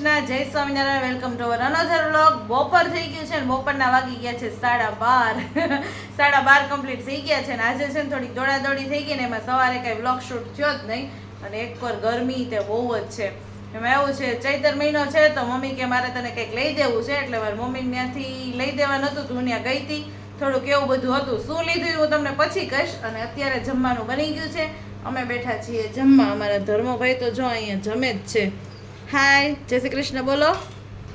Swaminarayan welcome to our another vlog બપોર થઈ ગયું છે ને, બપોરના વાગી ગયા છે સાડા બાર. સાડા બાર કમ્પ્લીટ થઈ ગયા છે ને, આજે છે ને થોડીક દોડાદોડી થઈ ગઈ ને, એમાં સવારે કાંઈ વ્લોગ શૂટ થયો જ નહીં. અને એક પર ગરમી તે બહુ જ છે. એમાં એવું છે, ચૈતર મહિનો છે, તો મમ્મી કે મારે તને કંઈક લઈ દેવું છે, એટલે મારી મમ્મી ત્યાંથી લઈ દેવા નહોતું, તું ત્યાં ગઈ હતી. થોડુંક એવું બધું હતું. શું લીધું હું તમને પછી કહીશ. અને અત્યારે જમવાનું બની ગયું છે. અમે બેઠા છીએ જમવા. અમારા ધર્મભાઈ તો જો અહીંયા જમે જ છે. હાય જય શ્રી કૃષ્ણ, બોલો.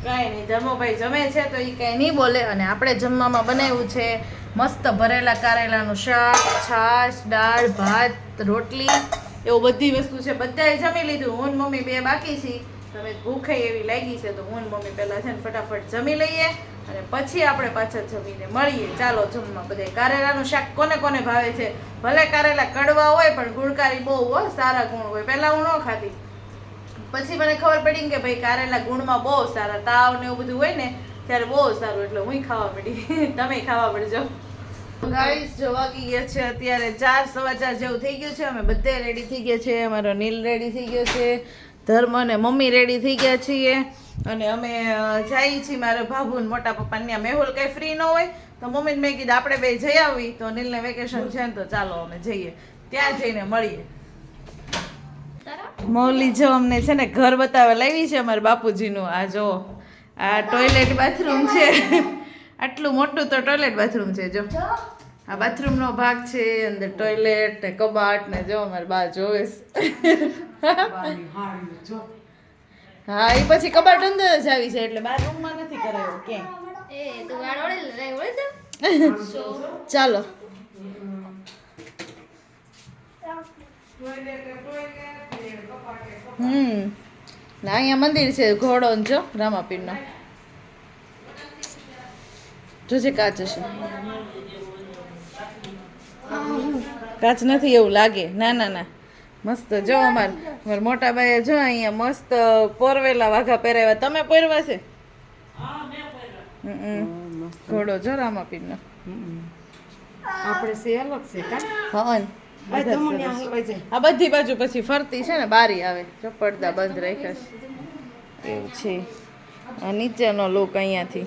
કાંઈ નહીં, ધર્મભાઈ જમે છે તો એ કાંઈ નહીં બોલે અને આપણે જમવામાં બનાવ્યું છે મસ્ત ભરેલા કારેલાનું શાક, છાશ, દાળ, ભાત, રોટલી, એવું બધી વસ્તુ છે. બધાએ જમી લીધું. હું મમ્મી બે બાકી છીએ. તમે ભૂખે એવી લાગી છે તો હું મમ્મી પહેલાં છે ને ફટાફટ જમી લઈએ અને પછી આપણે પાછા જમીને મળીએ. ચાલો, જમવા બધા કારેલાનું શાક કોને કોને ભાવે છે? ભલે કારેલા કડવા હોય પણ ગુણકારી બહુ હોય, સારા ગુણ હોય. પહેલાં હું ન ખાતી પછી મને ખબર પડી કે ભાઈ કારેલા ગુણમાં બહુ સારા તાવ ને એવું બધું હોય ને, ત્યારે બહુ સારું, એટલે હું ખાવા પડી તમે ખાવા પડજો ગાઈસ જો વાગી ગયા છે અત્યારે ચાર સવા ચાર જેવું થઈ ગયું છે. અમે બધે રેડી થઈ ગયા છે અમારો નીલ રેડી થઈ ગયો છે. ધર્મ અને મમ્મી રેડી થઈ ગયા છીએ. અને અમે જઈએ છીએ. મારા ભાભુ મોટા પપ્પા ત્યાં મેહુલ કઈ ફ્રી ન હોય, તો મમ્મીને મેં કીધું આપણે બે જઈ આવી તો નીલને વેકેશન છે ને, તો ચાલો અમે જઈએ. ત્યાં જઈને મળીએ. મૌલી જો અમને છે ને ઘર બતાવવા લાવી છે અમારા બાપુજીનું. આ જો આ ટોયલેટ બાથરૂમ છે. આટલું મોટું તો ટોયલેટ બાથરૂમ છે જો. આ બાથરૂમનો ભાગ છે અંદર ટોયલેટ ને કબાટ ને જો અમારે બા જોવે હા એ પછી કબાટ અંદર જ આવી છે એટલે બાર રૂમમાં નથી કરાયો કે. ચાલો. ચાલો હમ. ના અહીંયા મંદિર છે ઘોડો જો રામાપીરનો. જોજે કાચ હશે. કાચ નથી એવું લાગે. ના ના ના. મસ્ત જો અમાર અમાર મોટા ભાઈએ જો અહીંયા મસ્ત પોરવેલા વાઘા પહેરાવ્યા. તમે પહેરવા છે? ઘોડો જો રામાપીરનો. આપણે છે અલગ છે કા? હન આ બધી બાજુ. પછી ફરતી છે ને બારી આવે. જો પડદા બંધ રાખ્યા છે. એવું છે. આ નીચેનો લુક અહીંયાથી.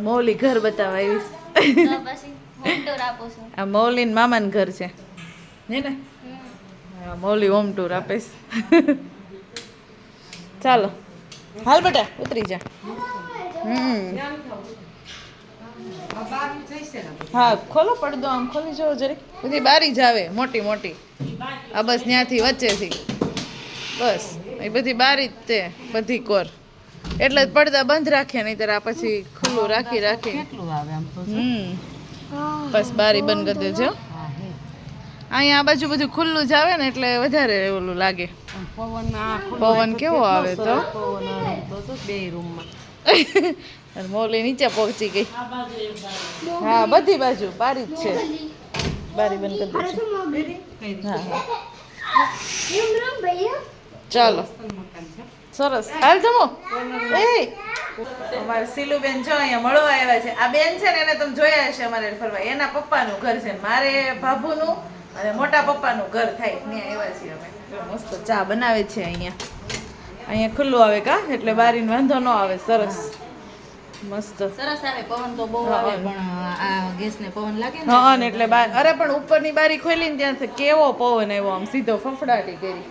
મૌલી ઘર બતાવવા આવીશ તો પછી હોમ ટૂર આ મૌલીન મામાનું ઘર છે. હે ને? મૌલી હોમ ટૂર આપીશ ચાલો. હાલ બેટા ઉતરી જા. હમ. ને હા ખોલો પડદો આમ ખોલી જો જરીક. બધી બારી જ આવે મોટી મોટી. આ બસ ત્યાંથી વચ્ચેથી. બસ એ બધી બારી જ તે બધી કોર. એટલે પડદા બંધ રાખ્યા નહીં આ પછી ખુલ્લું રાખી રાખી. હમ. બસ બારી બંધ કરી દેજો. અહીંયા આ બાજુ બધું ખુલ્લું જ આવે ને એટલે વધારે ઓલું લાગે. પવન કેવો આવે તો? પવન આવે તો તો બે રૂમમાં. અને મોલી નીચે પહોંચી ગઈ. હા બધી બાજુ બારી જ છે. બારી બંધ કરી ચાલો. સરસ. હાલ જમો. એ. અમારે સિલુબેન જો અહીંયા મળવા આવ્યા છે. આ બેન છે ને એને તમે જોયા હશે અમારે ફરવા. એના પપ્પાનું ઘર છે. ને મારે ભાભુનું અને મોટા પપ્પાનું ઘર થાય. ત્યાં આવ્યા છીએ અમે. મસ્ત ચા બનાવે છે અહીંયા. અહીંયા ખુલ્લું આવે કા? એટલે બારીને વાંધો ન આવે સરસ. મસ્ત. સરસ આવે પવન તો બહુ આવે. પણ આ ગેસ ને પવન લાગે ને હા ને એટલે બાર અરે પણ ઉપરની બારી ખોલી ને ત્યાંથી કેવો પવન આવ્યો? આમ સીધો ફફડાટી કરી.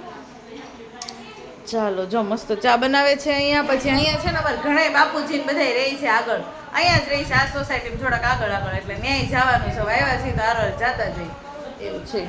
ચાલો જો મસ્ત ચા બનાવે છે અહીંયા. પછી અહીંયા છે ને અમારે ઘણા બાપુજી ને બધા રહી છે આગળ. અહીંયા જ રહી છે આ સોસાયટી થોડાક આગળ આગળ એટલે ન્યાય જવાનું છે. આવ્યા છીએ તો આગળ જાતા જઈ એવું છે.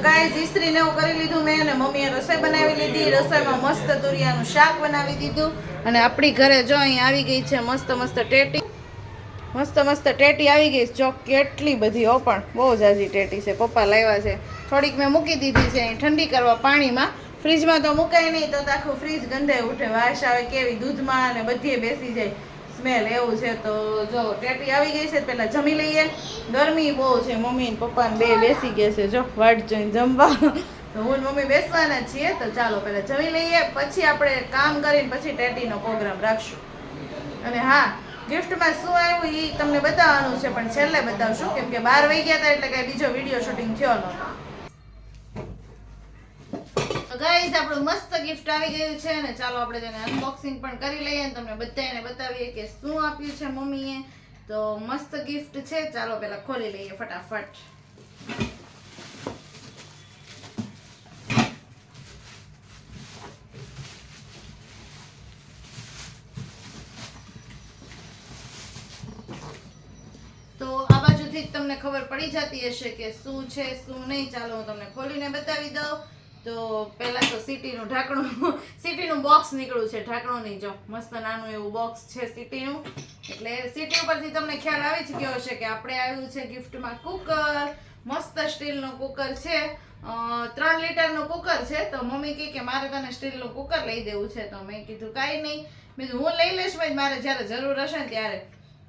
તો ગાઈઝ ઇસ્ત્રી ને એવું કરી લીધું મેં અને મમ્મીએ રસોઈ બનાવી લીધી. રસોઈમાં મસ્ત તુરિયાનું શાક બનાવી દીધું. અને આપણી ઘરે જો અહીં આવી ગઈ છે મસ્ત મસ્ત ટેટી. મસ્ત મસ્ત ટેટી આવી ગઈ. જો કેટલી બધી હો પણ. બહુ જાજી ટેટી છે. પપ્પા લાવ્યા છે. થોડીક મેં મૂકી દીધી છે અહીં ઠંડી કરવા પાણીમાં. ફ્રીજમાં તો મુકાય નહીં તો આખું ફ્રીજ ગંધાઈ ઉઠે. વાસ આવે કેવી દૂધમાં અને બધીએ બેસી જાય. સ્મેલ એવું છે તો જો ટેટી આવી ગઈ છે પહેલાં જમી લઈએ. ગરમી બહુ છે, મમ્મી ને પપ્પા બે બેસી ગયા છે, જો વાટ જોઈને જમવા. તો હું મમ્મી બેસવાના છીએ, તો ચાલો પહેલાં જમી લઈએ, પછી આપણે કામ કરીને પછી ટેટીનો પ્રોગ્રામ રાખશું. અને હા ગિફ્ટમાં શું આવ્યું એ તમને બતાવવાનું છે, પણ છેલ્લે બતાવશું, કેમ કે બાર વાગ્યા ગયા હતા એટલે કાંઈ બીજો વીડિયો શૂટિંગ થયો નહોતો. ગાઈઝ આપણું મસ્ત ગિફ્ટ આવી ગયું છે અને ચાલો આપણે તેને અનબોક્સિંગ પણ કરી લઈએ અને તમને બધાને બતાવીએ કે શું આપ્યું છે મમ્મીએ. તો મસ્ત ગિફ્ટ છે. ચાલો પહેલાં ખોલી લઈએ ફટાફટ. તમને ખબર પડી જતી હશે કે શું છે, શું નહીં. ચાલો હું તમને ખોલીને બતાવી દઉં. તો પહેલાં તો સિટીનું ઢાંકણું, સિટીનું બોક્સ નીકળ્યું છે, ઢાંકણું નહીં, જો, મસ્ત નાનું એવું બોક્સ છે સિટીનું. એટલે સિટી ઉપરથી તમને ખ્યાલ આવી જ ગયો હશે કે આપણે આવ્યું છે ગિફ્ટમાં કુકર, મસ્ત સ્ટીલનું કુકર છે. ત્રણ લીટરનું કુકર છે, તો મમ્મી કહે કે મારે તને સ્ટીલનું કુકર લઈ દેવું છે, તો મેં કીધું કાંઈ નહીં. મેં હું લઈ લઈશ ભાઈ, મારે જ્યારે જરૂર હશે ત્યારે.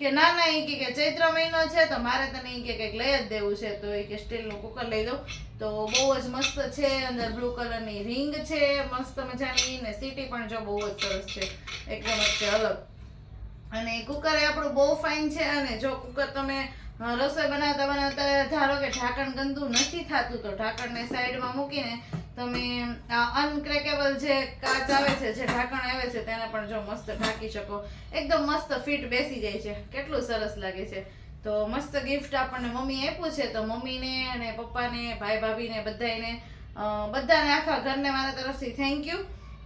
કે ના ના એ કે ચૈત્ર મહિનો છે તો મારે તને એ કે લઈ જ દેવું છે. તો એ કે સ્ટીલનું કુકર લઈ દઉં. તો બહુ જ મસ્ત છે, અંદર બ્લુ કલરની રિંગ છે, મસ્ત મજાની. ને સીટી પણ જો બહુ જ સરસ છે. એકદમ તે અલગ. અને કુકર એ આપણું બહુ ફાઇન છે અને જો કુકર તમે રસોઈ બનાવતા બનાવતા ધારો કે ઢાંકણ ગંદુ નથી થતું, તો ઢાંકણને સાઈડમાં મૂકીને તમે અનક્રેકેબલ જે કાચ આવે છે, જે ઢાંકણ આવે છે, તેને પણ જો મસ્ત ઢાંકી શકો. એકદમ મસ્ત ફિટ બેસી જાય છે. કેટલું સરસ લાગે છે. તો મસ્ત ગિફ્ટ આપણને મમ્મી આપ્યું છે, તો મમ્મીને અને પપ્પાને, ભાઈ ભાભીને બધાને બધાને આખા ઘરને મારા તરફથી થેન્ક યુ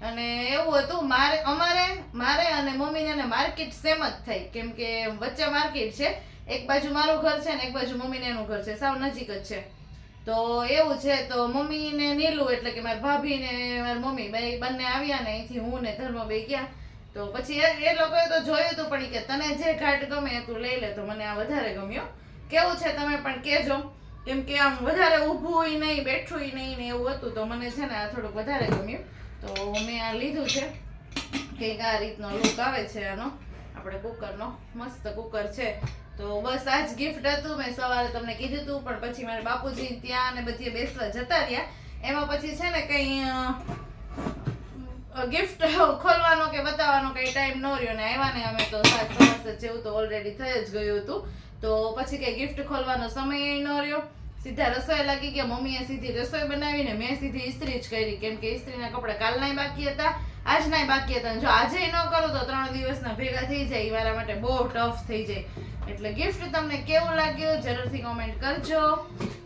અને એવું હતું, મારે, અમારે, મારે અને મમ્મીને અને માર્કેટ સેમ જ થઈ. કેમ કે વચ્ચે માર્કેટ છે. એક બાજુ મારું ઘર છે ને એક બાજુ મમ્મીને એનું ઘર છે. સાવ નજીક જ છે. તો એવું છે, તો મમ્મી ને નીલું એટલે કે મારી ભાભી ને મારી મમ્મી બે બંને આવ્યા ને અહીંથી હું ને ધર્મ બે ગયા. તો પછી એ લોકોએ તો જોયું હતું પણ કે તને જે ઘાટ ગમે તું લઈ લે, તો મને આ વધારે ગમ્યો. કેવું છે તમે પણ કહેજો. કેમ કે આમ વધારે ઊભું નહીં, બેઠું નહીં ને એવું હતું, તો મને છે ને આ થોડુંક વધારે ગમ્યું. તો મેં આ લીધું છે. કંઈક આ રીતનો લુક આવે છે આનો. આપણે કુકરનો મસ્ત કુકર છે. તો બસ આ જ ગિફ્ટ હતું, મેં સવારે તમને કીધું હતું પણ પછી મારા બાપુજી ત્યાં ને બધી બેસવા જતા રહ્યા. એમાં પછી છે ને કંઈ ગિફ્ટ ખોલવાનો કે બતાવવાનો કઈ ટાઈમ ન રહ્યો ને આવ્યા ને અમે તો સાત વર્ષ જેવું તો ઓલરેડી થઈ જ ગયું હતું. તો પછી કઈ ગિફ્ટ ખોલવાનો સમય ન રહ્યો. સીધા રસોઈ લાગી ગયા, મમ્મીએ સીધી રસોઈ બનાવીને મેં સીધી ઇસ્ત્રી જ કરી. કેમ કે ઇસ્ત્રીના કપડા કાલનાય બાકી હતા. આજનાય બાકી હતા. જો આજે ન કરું તો ત્રણ દિવસના ભેગા થઈ જાય. એ મારા માટે બહુ ટફ થઈ જાય. એટલે ગિફ્ટ તમને કેવું લાગ્યું જરૂરથી કોમેન્ટ કરજો.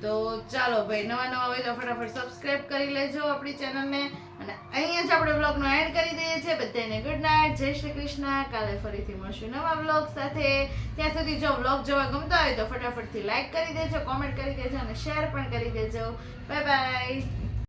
તો ચાલો ભાઈ, નવા નવા હોય તો ફટાફટ સબસ્ક્રાઇબ કરી લેજો આપણી ચેનલને અને અહીંયા જ આપણે બ્લોગનો એડ કરી દઈએ છીએ. બધાને ગુડ નાઇટ જય શ્રી કૃષ્ણ. કાલે ફરીથી મળશું નવા બ્લોગ સાથે. ત્યાં સુધી જો બ્લોગ જોવા ગમતા હોય તો ફટાફટથી લાઈક કરી દેજો કોમેન્ટ કરી દેજો અને શેર પણ કરી દેજો. Bye bye